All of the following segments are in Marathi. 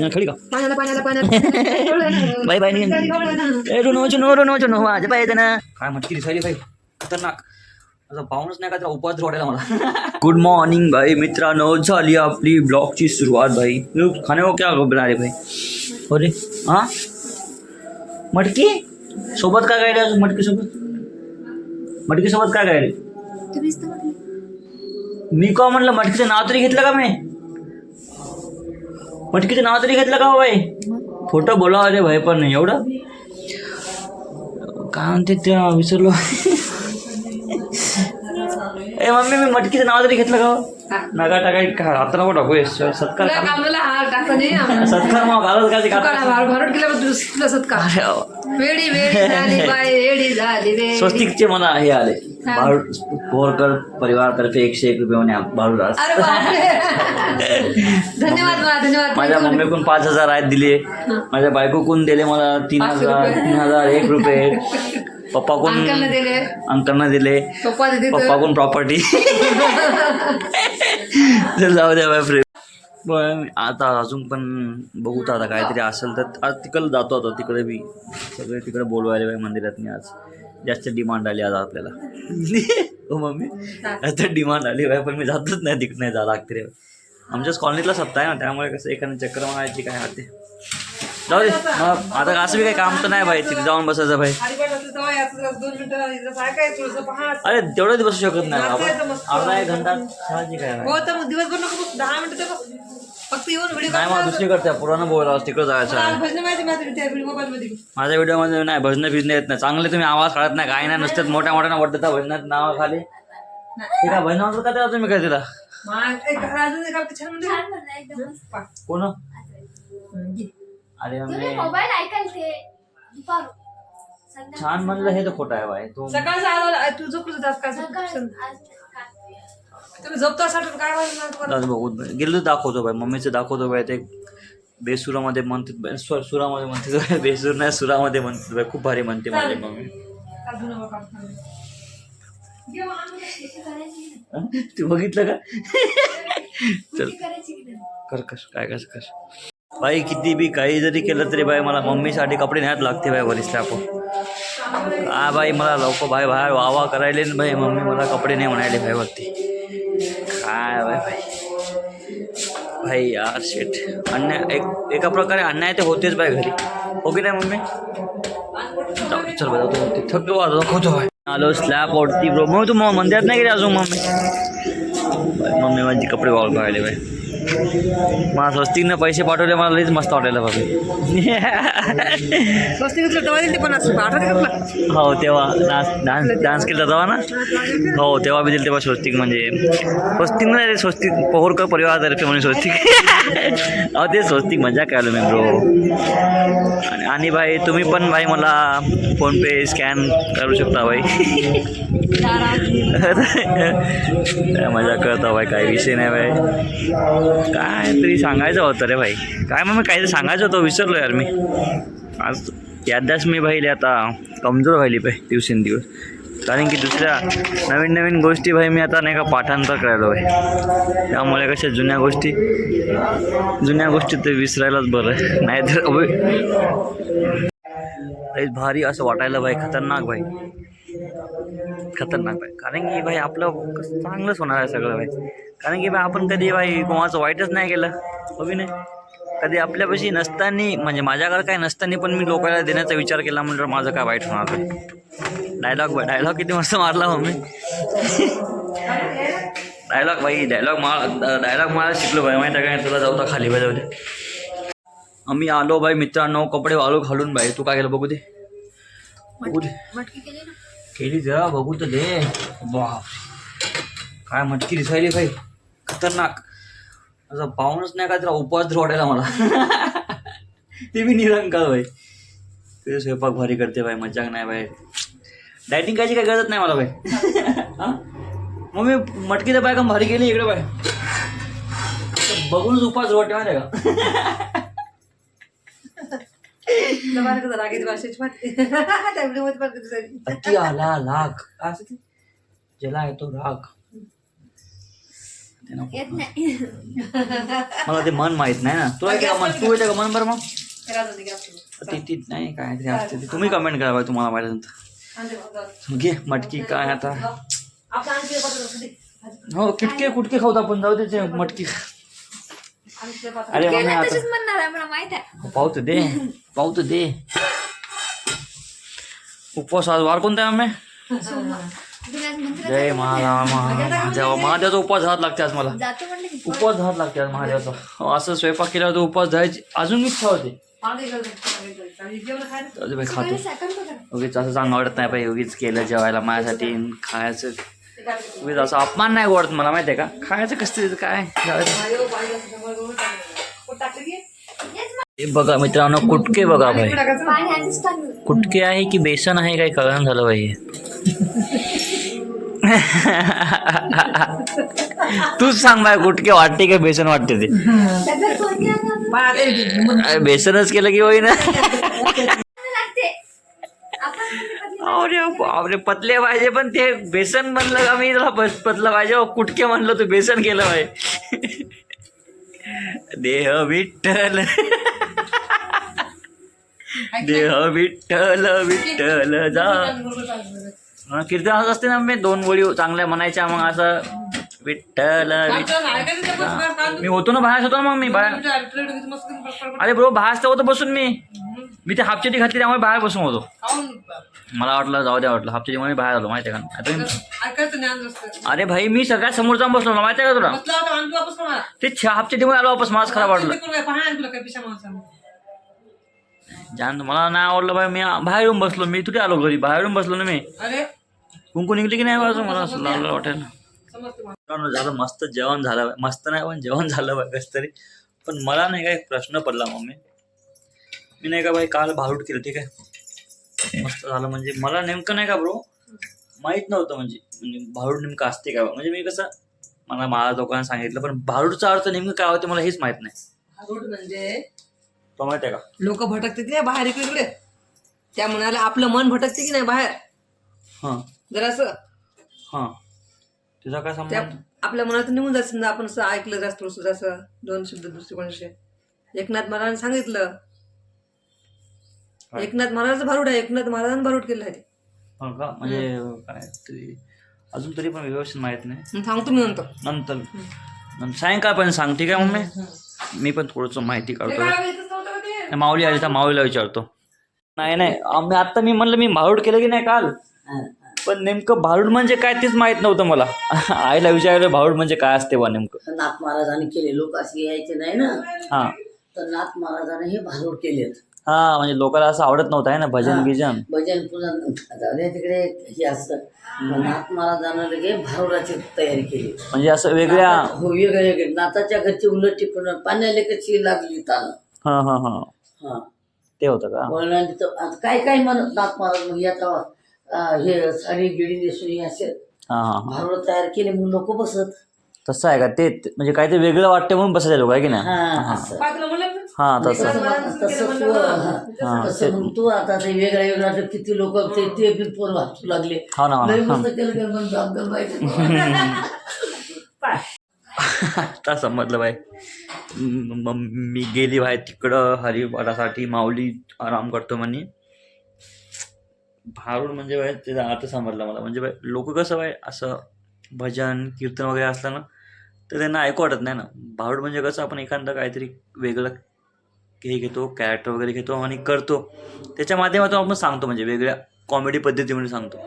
का रुनो रुनो चुनो माझ्या पाय ना काय मटकी दिसायली भाई? खतरनाक. असं नाही का त्याला उपवास मला? गुड मॉर्निंग भाई. मित्रांनो झाली आपली ब्लॉगची सुरुवात भाई. खाने को क्या बना रे भाई? अरे हा? मटकी? सोबत काय काय मटकी सोबत? मटकी सोबत काय काय रे मी का म्हणलं मटकीचं नाव तरी घेतलं का मी? मटकीचं नाव तरी घेतलं का हो बाई? खोटं बोला अरे भाई पण नाही एवढं? काय म्हणते त्या विसरलो. ए मम्मी मी मटकीचं नाव तरी घेतलं का हो? नका टाकाय का आता नको टाकू सत्कार टाका. सत्कार मग घालत का ते तुकाराम का हार भरून गेल्यावर दुसरं सत्कार. रे. स्वस्तिकचे मला हे आले. भारू पोरकर परिवारतर्फे एकशे एक रुपये म्हणे दास अरे बापरे धन्यवाद मला धन्यवाद। माझ्या मम्मीकडून पाच हजार आहेत दिले। माझ्या बायकोकडून दिले मला तीन पाचशे हजार रुपये. तीन हजार एक रुपये। पप्पाकडून अंकलने दिले। अंकलनं दिले। पप्पा दिदी पप्पाकडून प्रॉपर्टी जाऊ द्या बाय फ्रेंड पण आता अजून पण बघू तर आता काहीतरी असेल तर. आज तिकडे जातो आता तिकडे बी. सगळे तिकडे बोलवायला मंदिरात मी आज. जास्त डिमांड आली आज आपल्याला. हो मम्मी. आता डिमांड आली बाय पण मी जातच नाही तिकडे नाही जा लागते रे. आमच्याच कॉलनीतला सप्ताह आहे ना त्यामुळे कसं एखादं चक्कर मारायची काय हाते जाऊ दे मग आता असं बी काही काम तर नाही भाई तिथे जाऊन बसायचं भाई काय अरे तेवढं बसू शकत नाही आपण. अर्धा एक घंटा भाई. हो दिवसभर नको दहा मिनिटं. फक्त येऊन व्हिडिओ नाही मला दुसरी करते पुराणा बोला तिकडे जायचं आहे. भजन माहिती माहिती त्या व्हिडिओ मोबाईल मध्ये. माझ्या व्हिडिओमध्ये नाही भजनं फिजनं येत नाही. चांगले तुम्ही आवाज काढत नाही काय नाही नुसतं मोठ्या मोठ्या वाटतं भजनात नाव खाली. ठीक आहे भजनावर का त्याला तुम्ही काय तिला कोण? अरे मोबाईल ऐकाल ते? छान म्हणलं हे तर खोटं आहे बाई तू सकाळचं आलो तू आज तुम्ही झोपता असं काय वाजणार तुम्हाला? आज बघू. गेलो दाखवतो बाई. मम्मीचं दाखवतो बाई. ते बेसुरामध्ये म्हणते बाई, सुरामध्ये म्हणते. बाई, बेसूर नाही सुरामध्ये म्हणते बाई, खूप भारी म्हणते माझी मम्मी. अजून. हं? तू बघितलं का? चल. कर कस काय कसं कर. बाई किती बी काही जरी केलं तरी बाई मला मम्मीसाठी कपडे न्यायला लागते बाई वरिष्ठ आपण हा बाई मला लोक बाई बाहेर वावा करायले न बाई. मम्मी मला कपडे नाही म्हणायले भाई वरती. काय बाई भाई भाई यार शेट अन्याय एक एका प्रकारे अन्याय ते होतेच बाय घरी हो की नाही मम्मी जाऊ चल बघा तू होते थक दाखवतो भाई आलो स्लॅप वरती ब्रो मग तू मग मंदिरात नाही गेले अजून मम्मी मम्मी माझी कपडे वाळ पाहिले बाय मला स्वस्तिकनं पैसे पाठवले मला लईच मस्त वाटायला बाबी. स्वस्तिक तेव्हा दिली पण असं आठवते हो तेव्हा डान्स डान्स डान्स केला तेव्हा ना? हो तेव्हा बी दिली तेव्हा स्वस्तिक म्हणजे. स्वस्तिक नाही रे स्वस्तिक पोहोरकर परिवारातर्फे म्हणून स्वस्तिक. अहो ते स्वस्तिक मजा केलं मी ब्रो आणि भाई तुम्ही पण भाई मला फोनपे स्कॅन करू शकता भाई. काय मजा करता भाई काही विषय नाही भाई. काय तरी सांगायचं होतं रे भाई. काय मग मी काहीतरी सांगायचं होतं विसरलो यार मी. आज याद्याच मी भाई आता कमजोर व्हायली पाहिजे दिवसेंदिवस. कारण की दुसऱ्या नवीन नवीन गोष्टी भाई मी आता नाही का पाठांतर करायला भाई त्यामुळे कशा जुन्या गोष्टी जुन्या गोष्टी ते विसरायलाच बरं. नाही नाहीतर भारी असं वाटायला भाई खतरनाक भाई खतरनाक भाई कारण की भाई आपलं चांगलंच होणार आहे सगळं भाई. कारण की भाई आपण कधी भाई कोणाचं वाईटच नाही केलं. हो की नाही? कधी आपल्यापाशी नसताना म्हणजे माझ्याकडे काय नसताना पण मी लोकांना देण्याचा विचार केला म्हणल्यावर माझं काय वाईट होणार नाही डायलॉग डायलॉग किती मस्त मारला हो मी डायलॉग भाई डायलॉग मार डायलॉग मला शिकलो भाई. माहिती आहे काय तुला जाऊ तर खाली जाऊ दे. आम्ही आलो भाई मित्रांनो कपडे वाळू घालून भाई. तू काय केलं बघू दे. बघू दे केली जा जरा बघू तर दे. बाप काय मटकी दिसायली भाई खतरनाक. असं पाहूनच नाही का त्याला उपवास तर वाटायला मला. ते मी निरंकार भाई ते स्वयंपाक भारी करते भाई मजाक नाही भाई डायटिंग करायची काय गरज नाही मला भाई हा? मग मी मटकी तर बाय का भारी केली इकडे बाय बघूनच उपवास वाटते माहिती का? अति आला असं ते? ज्याला येतो राग ते नको. मला ते मन माहीत नाही ना तुला काय मन तू येते का मन बरं मग. ती ती नाही काय तरी असते ते. तुम्ही कमेंट करा बाई तुम्हाला माहिती नंतर घे मटकी काय आता. हो किटके कुटके खाऊ आपण जाऊ त्याचे मटकी. अरे मम्मी केलं आता तशीच म्हणणार आहे मला माहीत आहे. पाहू तर दे पाहू तर दे. उपवास आज वार कोणता आहे मम्मी? तुम्ही आज मंदिरात जय महाराम महादेव महादेवाचा उपवास घात लागते आज मला. जातो म्हणलं की उपवास घात लागते आज महादेवाचा. असं स्वयंपाक केल्यावर तो उपवास जायची अजून इच्छा होते. दे, जाऊ बाई सकाळी खातो साखर उगीच असं चांगलं आवडत नाही पाहिजे उगीच केलं जेवायला माझ्यासाठी खायचं. उगीच असं अपमान नाही आवडत मला माहिती आहे का? खायचं कसं तरी काय? हो, बघा मित्रांनो कुटके बघा भाई. कुटके आहे की बेसन आहे काय कळण झालं बाई तूच सांग बाय कुटके वाटते का बेसन वाटते ते? ना? बेसनच केलं की होईना. लागते आपण म्हणते कधी अरे बापरे पतले पाहिजे पण ते बेसन म्हणलं का मी तुला पत- पतलं पाहिजे कुटके म्हणलं तू बेसन केलं पाहिजे देह विठ्ठल. देह विठ्ठल विठ्ठल जा. कीर्तन असं असते ना मी दोन ओळी चांगल्या म्हणायच्या मग असं विठ्ठल. मी होतो ना बाहेर होतो ना मग मी बाहेर. अरे बरो तर होतो बसून मी. मी ते हाफचेटी घातली त्यामुळे बाहेर बसून होतो. मला वाटलं जाऊ द्या वाटलं हाफचेटी म्हणून मी बाहेर आलो माहिती आहे का अरे भाई मी सगळ्यात समोर जाऊन बसलो ना माहिती आहे का तुला? तू हाफचेटी मध्ये आलो वापस मला खराब वाटलं. जान मला नाही आवडलं भाई मी बाहेर येऊन बसलो मी तुझे आलो घरी बाहेर येऊन बसलो ना मी. कुंकू निघली की नाही बाजू? मला असं लागलं. मित्रांनो, झालं मस्त जेवण झालं. मस्त नाही पण जेवण झालं कसं तरी. पण मला नाही का एक प्रश्न पडला मम्मी. मी नाही का बाई काल भारूट केलं ठीक आहे? मस्त झालं. म्हणजे मला नेमकं नाही का ब्रो माहीत नव्हतं म्हणजे म्हणजे भारूट नेमकं असते का? म्हणजे मी कसं मला माझ्या लोकांना सांगितलं पण भारूटचा अर्थ नेमकं काय होते मला हेच माहीत नाही. भारूड म्हणजे तो माहिती आहे का? लोक भटकते की नाही बाहेर इकडे इकडे त्या म्हणाला आपलं मन भटकते की नाही बाहेर? हां. जरासं हां. तुझा काय त्या संबंध? आपल्या मनातून निघून जात समजा आपण असं ऐकलं जास्त जसं दोन शब्द दुसरे कोणाचे एकनाथ महाराजांनी सांगितलं? एकनाथ महाराजांचं भारूड आहे एकनाथ महाराजांनी भारूड केलं आहे. ते. हो का? म्हणजे काय तरी अजून तरी पण व्यवस्थित माहीत नाही. मग सांगतो मी नंतर. नंतर. नंतर सायंकाळपर्यंत सांग ठीक आहे मम्मी? मी पण थोडंसं माहिती काढतो. नाही, माऊली आली तर माऊलीला विचारतो. नाही नाही आम्ही आता मी म्हणलं मी भारूड केलं की नाही काल? पण नेमकं भारूड म्हणजे काय तेच माहीत नव्हतं मला. आईला विचारलं भारूड म्हणजे काय असते बा नेमकं? नाथ महाराजांनी केले लोक असे यायचे नाही ना? हां. तर नाथ महाराजांनी हे भारूड केलेत. हां म्हणजे लोकांना असं आवडत नव्हतं आहे ना भजन बिजन भजन पूजन जाऊ दे तिकडे हे असतं. नाथ महाराजांना लगे भारूडाची तयारी केली. म्हणजे असं वेगळ्या हो वेगळे वेगळे. नाथाच्या घरची उलट टिकून पाण्याला कशी लागली तान हां हां हां. हा. ते होतं का? तर आता काय काय म्हणत नाथ महाराज? मग अं, हे साडी गिडी नेसून हे असे हां हां हां. भारूड तयार केले मग लोक बसत. तसं आहे का? ते म्हणजे काहीतरी वेगळं वाटते म्हणून बसायचे लोक आहे की नाही? हा. हां तसं. तसं तसं तू हा, तसं मग तू आता ते वेगळ्या वेगळ्या ते किती लोक ते ते बी पोर वाचू लागले. हो ना हो लय ना मस्त केलं म्हणतो आता समजलं बाय मी गेली बाहेर तिकडं हरिपाठासाठी माऊली आराम करतो म्हणे. भारूड म्हणजे बाय ते आता समजलं मला. म्हणजे बाय लोक कसं बाय असं भजन कीर्तन वगैरे असलं ना तर त्यांना ऐकू वाटत नाही ना. भावड म्हणजे कसं आपण एखादं काहीतरी वेगळं हे घेतो कॅरेक्टर वगैरे घेतो आणि करतो. त्याच्या माध्यमातून आपण सांगतो म्हणजे वेगळ्या कॉमेडी पद्धतीमध्ये सांगतो.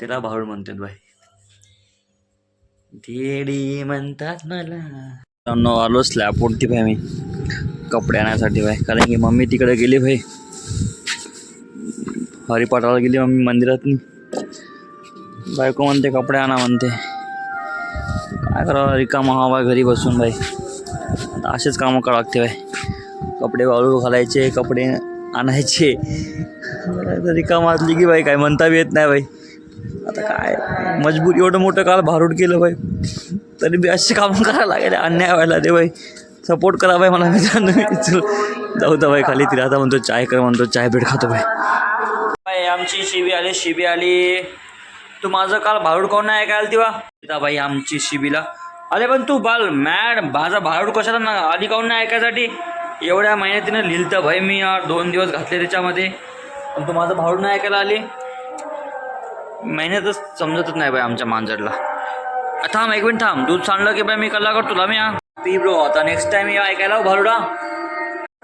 त्याला भावड म्हणतात बाई. धेडी म्हणतात मला. मित्रांनो आलो स्लॅबवरती भाई मी. कपडे आणण्यासाठी भाई कारण की मम्मी तिकडे गेली भाई हरिपाठाला गेली मम्मी मंदिरात बायको म्हणते कपडे आणा म्हणते. काय करावं? रिकामा हा घरी बसून भाई आता असेच कामं करावं लागते भाई कपडे वाळू घालायचे कपडे आणायचे. आता रिकामा असली की बाई काय म्हणता बी येत नाही बाई. आता काय? मजबूर एवढं मोठं काल भारूड केलं बाई. तरी बी असे कामं करायला लागेल अन्याय व्हायला दे बाई. सपोर्ट करा बाई मला मित्रांनो जाऊ दा बाई खाली. तिला आता म्हणतो चाय कर म्हणतो चाय भेट खातो भाई बाई आमची शिबी आली शिबी आली. तू माझं काल भारूड कोण नाही ऐकायला तेव्हा सीताबाई आमची शिबीला. अरे पण तू बाल मॅड माझा भारूड कशाला ना आधी काऊन नाही ऐकायसाठी? एवढ्या मेहनतीनं लिहिलं भाई मी यार दोन दिवस घातले त्याच्यामध्ये. पण तू माझं भाडू नाही ऐकायला आली? मेहनतच समजतच नाही बाई आमच्या मांजरला. थांब एक मिनिट थांब. दूध सांडलं की बाई मी कल्ला करतो तुला मी हा? पी ब्रो आता नेक्स्ट टाइम या ऐकायला हो भारुडा.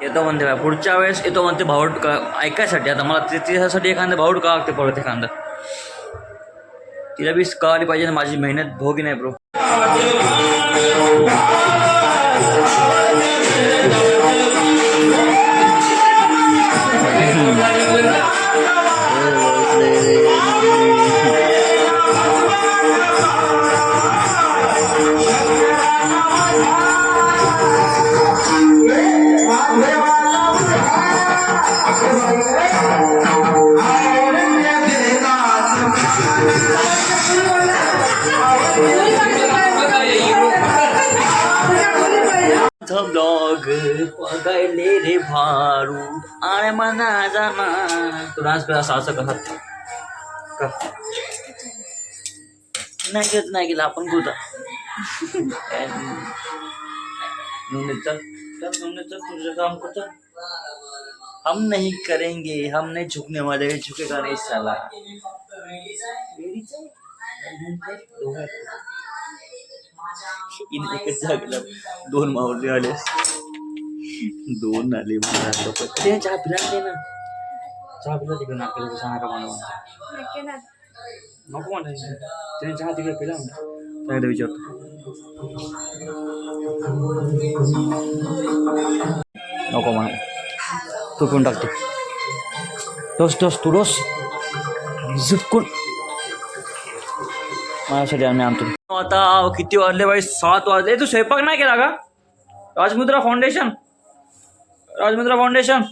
येतो म्हणते बाय पुढच्या वेळेस येतो म्हणते भावड का ऐकायसाठी. आता मला त्याच्यासाठी एखादं भावड का लागते परत एखादं? तिला बी कळाली पाहिजे ना माझी मेहनत भोगी नाही ब्रो रे भारू. आय मना जाना. तू डान्स करा असं कसा का? नाही घेत नाही गेला आपण कुठं नूने चल. चल नूने चल. तुझे काम को हम नहीं करेंगे. हम नहीं झुकने वाले. झुकेगा नहीं साला. दोन मावळे आले. दोन आले मला सोबत. ते चहा पिला दे ना. चहा पिला तिकडे का मला. नको म्हणा त्याने चहा तिकडे पिला त्याकडे विचारतो. नको म्हणा तू पिऊन टाकतो टोस टोस तू डोस. झुटकून. माझ्यासाठी आम्ही आणतो. आता किती वाजले बाई? सात वाजले. तू स्वयंपाक नाही केला का? राजमुद्रा फाउंडेशन राजमुद्रा फाउंडेशन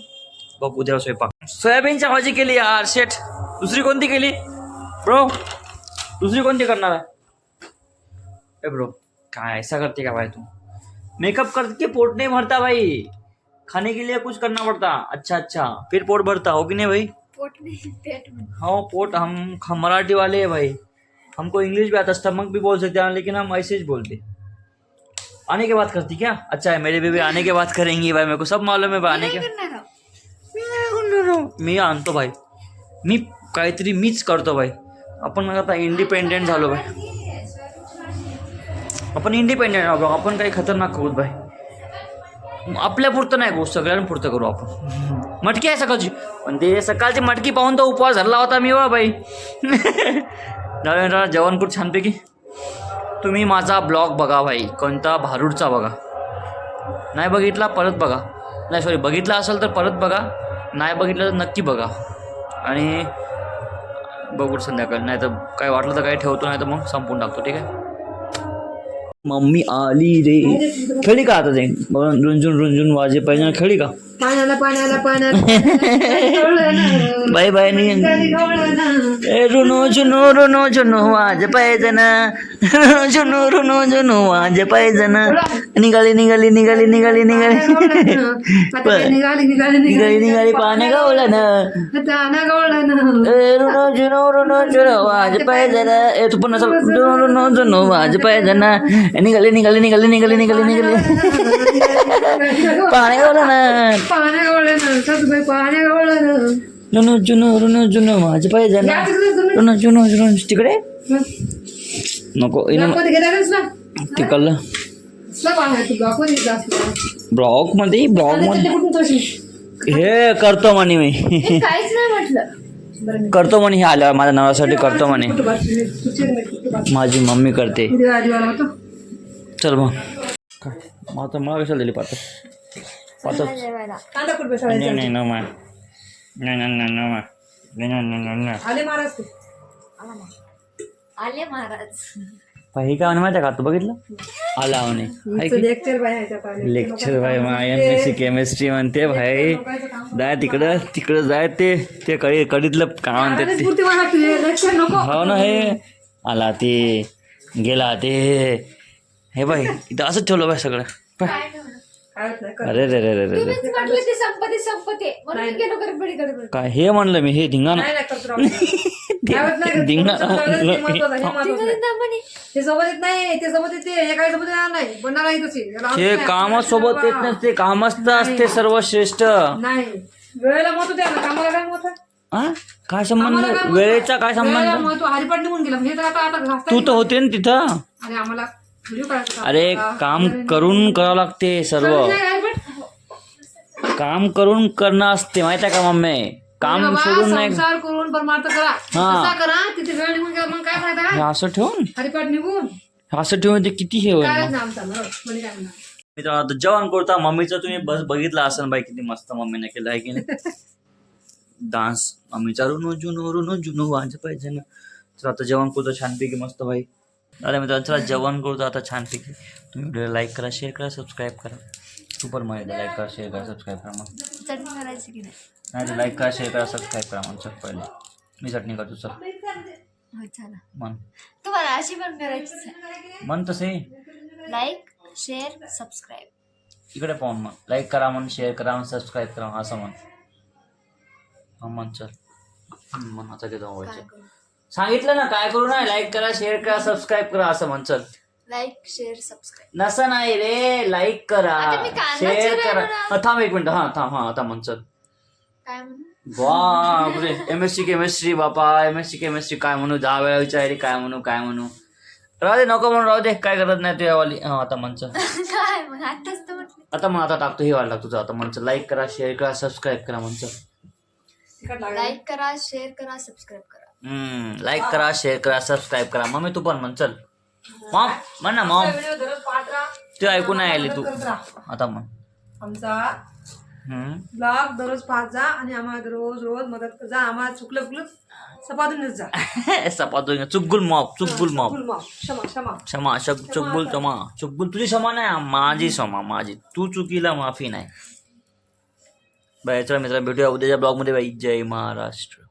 बघ उद्या स्वयंपाक सोयाबीनच्या भाजी केली यार शेट दुसरी कोणती केली ब्रो दुसरी कोणती करणार आहे ए ब्रो काय ऐसा करते का भाई तू? मेकअप करके पोट नहीं भरता भाई। खाने के लिए कुछ करना पड़ता। अच्छा अच्छा। फिर पोट भरता हो कि नहीं भाई? पोट नहीं पेट में हाँ पोट हम हम मराठी वाले हैं भाई। हमको इंग्लिश भी आता स्टमक भी बोल सकते हैं लेकिन हम ऐसे ही बोलते आने के बाद करती क्या? अच्छा है मेरे बेबी आने के बाद करेंगी भाई मेरे को सब मालूम है भाई आने के. मी आणतो भाई। मी काहीतरी मीच करतो भाई। आपण आता इंडिपेंडेंट झालो भाई। आपण इंडिपेंडेंट आहोत आपण काही खतरनाक करू भाई। आपल्या पुरतं नाही करू सगळ्यांपुरतं करू आपण। मटकी आहे सकाळची। पण ते सकाळची मटकी पाहून तो उपवास धरला होता मी वा बाई जेवण खूप छानपैकी। तुम्ही माझा ब्लॉग बघा भाई. कोणता? भारूडचा बघा. नाही बघितला? परत बघा. नाही सॉरी बघितला असेल तर परत बघा. नाही बघितलं तर नक्की बघा. आणि बघू संध्याकाळी. नाही तर काय वाटलं तर काही ठेवतो नाही तर मग संपून टाकतो ठीक आहे? मम्मी आली रे. खेळी का आता ते? रुंजून रुंजून वाजे पाहिजे. खेळी का? पाण्याला पाण्याला पाण्याला बाय बाय नी. ए रुनो जुनो रुनो जुनो वाज पाहिजे ना जुनो रुनो जुनो वाज पाहिजे ना निघाली निघाली निघाली निघाली. निघाली निघाली निघाली. निघाली पाण्या गावलं ए रुनो जुनो रुनो जुनो वाज पाहिजे ना ए तू पण असं रुनो जुनो वाज पाहिजे ना ए, निघाली निघाली निघाली निघाली निघाली निघाली. पाण्या गावलं ना पाण्यागावळ जुनो रुनो जुनो माझे पाय जाणार रुन जुनो जुन तिकडे नको तिकडलं ब्लॉकमध्ये ब्लॉकमध्ये हे करतो म्हणे मी करतो म्हणे हे आल्यावर माझ्या नवऱ्यासाठी करतो म्हणे माझी मम्मी करते चल मग काय मग मला कशाला दिली पाहतो जेवायला कांदा कुठं नाही नाही नो माय नाही नाही नाही नो माय नाही नाही नाही नाही नाही आले महाराज ते आले महाराज काय म्हणे माहिती आहे का तू बघितलं आला म्हणे लेक्चर बाय लेक्चर भाई मग एम एस सी केमिस्ट्री म्हणते भाई जाय तिकडं तिकडं जाय ते ते कडी कडीतलं काय म्हणतात ते स्फूर्ती मला तुझे लेक्चर नको हो ना हे आला ते गेला ते हे बाई इथं असंच ठेवलं बाय सगळं. नाही. अरे रे रे रे रे रे तुम्हीच म्हटलं ते संपते संपते म्हणून गेलो काय हे म्हणलं मी हे धिंगाणा नाही नाही करतो राव. त्यावेळेस नाही धिंगा- कोणाचं कळलं ते महत्वाचं, हे महत्वाचं नाही. दमनी. ते सोबत येत नाही ते सोबत येते हे काही सोबत येणार नाही बनणार आहे तशी याला हे असं कामासोबत नाही. येत नसते कामच असते सर्वश्रेष्ठ नाही वेळेला महत्त्व द्या ना कामाला काय महत्त्व आहे? हा काय कामाला संबंध? वेळेचा काय वेळेला संबंध महत्त्व हरिपाठ निघून गेला हे तर आता आता घासता तू. तर होते ना तिथं आणि आम्हाला. अरे काम करून करावं लागते सर्व? काम करून करणं असते माहीत आहे का मम्मी? काम सोडून नाही करून परमार्थ करा. कसा करा? तिथे वेळ निघून गेला मग काय फायदा? हे काय असं ठेवून? हरिपाठ निघून. असं ठेवून ते किती हे होईल म्हणजे मित्रांनो जेवण करता मम्मीचं तुम्ही बस बघितलं असेल बाई किती मस्त मम्मीने केलं आहे की नाही? डान्स मम्मीचा रुनो जुनो रुनो जुनो वाज पाहिजे ना. तर आता जेवण करतो छानपैकी मस्त भाई अरे मित्रांनो चला जेवण करतो आता छानपैकी तुम्ही व्हिडिओ लाईक करा शेअर करा सबस्क्राईब करा। सुपर माहिती लाईक करा शेअर करा सबस्क्राईब करा मग करायची की नाही? नाही लाईक करा शेअर करा सबस्क्राईब करा मग चल पहिले। मी चटणी करतो चल। मन। तुम्हाला अशी पण करायचीच आहे. मन तसे लाईक शेअर सबस्क्राईब इकडे पाहून मग. लाईक करा म्हण शेअर करा म्हण सबस्क्राईब करा असं म्हण. हा म्हण चल. म्हण आता ते व्हायचं सांगितलं ना काय करू नाही लाईक करा शेअर करा सबस्क्राईब करा असं म्हण चल. लाईक शेअर सबस्क्राईब नसं नाही रे लाईक करा. आता मी कांदा शेअर करा. ना. हा, थांब एक मिनिट. हा थांब हा आता म्हण चल. काय म्हणू? बापरे. एम एस सी केमिस्ट्री बापा. एम एस सी केमिस्ट्री काय म्हणू? दहा वेळा विचारली काय म्हणू काय म्हणू? राहू दे नको म्हणून राहू दे. काय करत नाही तुझ्यावाली हा आता म्हण चल. काय मग आताच तर म्हटलं. आता मग आता टाकतो हे वाढला तुझं. आता म्हणचं लाईक करा शेअर करा सबस्क्राईब करा म्हणचं. लाईक करा शेअर करा सबस्क्राईब करा. हम्म लाईक करा शेअर करा सबस्क्राईब करा. मम्मी तू पण म्हण चल. मॉम म्हण ना मॉम व्हिडिओ दररोज पाहत राहा. तू ऐकून नाही आली तू. करत राहा. आता म्हण. आमचा हम्म. ब्लॉग दररोज पाहत जा आणि आम्हाला रोज रोज मदत कर. जा आम्हाला चुकलं चुकलं सपादूनच जा. सपातो चुकगुल मॉप चुकगुल मॉप फुल माफ क्षमा क्षमा. क्षमा शक चुकगुल क्षमा. चुकगुल तुझी क्षमा नाही माझी क्षमा माझी. तू चुकीला माफी नाही. बाय चला मित्र भेटूया उद्याच्या ब्लॉगमध्ये बाई. जय महाराष्ट्र.